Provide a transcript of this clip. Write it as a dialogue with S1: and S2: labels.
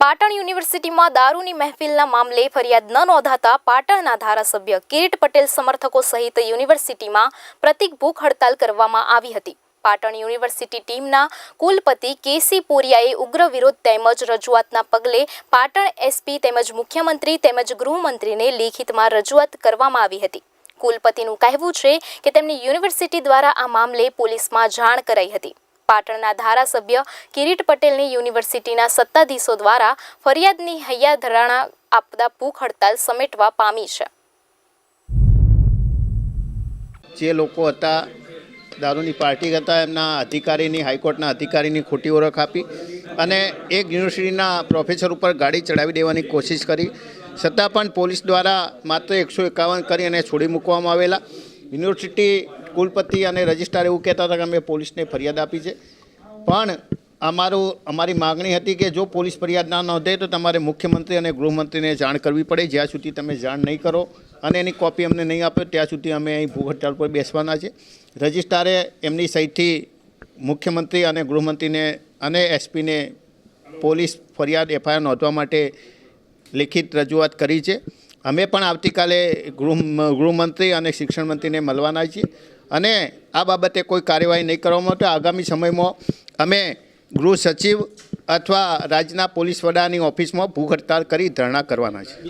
S1: પાટણ યુનિવર્સિટીમાં દારૂની મહેફિલના મામલે ફરિયાદ ન નોંધાતા પાટણના ધારાસભ્ય કિરીટ પટેલ સમર્થકો સહિત યુનિવર્સિટીમાં પ્રતિક ભૂખ હડતાલ કરવામાં આવી હતી. પાટણ યુનિવર્સિટી ટીમના કુલપતિ કેસી પોરિયાએ ઉગ્ર વિરોધ તેમજ રજૂઆતના પગલે પાટણ એસપી તેમજ મુખ્યમંત્રી તેમજ ગૃહમંત્રીને લેખિતમાં રજૂઆત કરવામાં આવી હતી. કુલપતિનું કહેવું છે કે તેમની યુનિવર્સિટી દ્વારા આ મામલે પોલીસમાં જાણ કરાઈ હતી. પાટણના ધારાસભ્ય કિરીટ પટેલની યુનિવર્સિટીના સત્તાધીશો દ્વારા ફરિયાદની હૈયા ધરાણા આપતા ભૂખ હડતાલ સમેટવા પામી છે.
S2: જે લોકો હતા, દારૂની પાર્ટી હતા એમના અધિકારીની, હાઈકોર્ટના અધિકારીની ખોટી ઓળખ આપી અને એક યુનિવર્સિટીના પ્રોફેસર ઉપર ગાડી ચડાવી દેવાની કોશિશ કરી. છતાં પણ પોલીસ દ્વારા માત્ર એકસો એકાવન કરી અને છોડી મૂકવામાં આવેલા. યુનિવર્સિટી કુલપતિ અને રજિસ્ટ્રાર એવું કહેતા હતા કે અમે પોલીસને ફરિયાદ આપી છે. પણ અમારું, અમારી માગણી હતી કે જો પોલીસ ફરિયાદ ના નોંધે તો તમારે મુખ્યમંત્રી અને ગૃહમંત્રીને જાણ કરવી પડે. જ્યાં સુધી તમે જાણ નહીં કરો અને એની કોપી અમને નહીં આપો, ત્યાં સુધી અમે અહીં ભૂખ હડતાળ પર બેસવાના છે. રજિસ્ટ્રારે એમની સહીથી મુખ્યમંત્રી અને ગૃહમંત્રીને અને એસપીને પોલીસ ફરિયાદ એફઆઈઆર નોંધવા માટે લેખિત રજૂઆત કરી છે. અમે પણ આવતીકાલે ગૃહ, ગૃહમંત્રી અને શિક્ષણ મંત્રીને મળવાના છીએ. અને આ બાબતે કોઈ કાર્યવાહી નહીં કરવામાં આવે આગામી સમયમાં અમે ગૃહ સચિવ અથવા રાજ્યના પોલીસ વડાની ઓફિસમાં ભૂખ હડતાલ કરી ધરણા કરવાના છે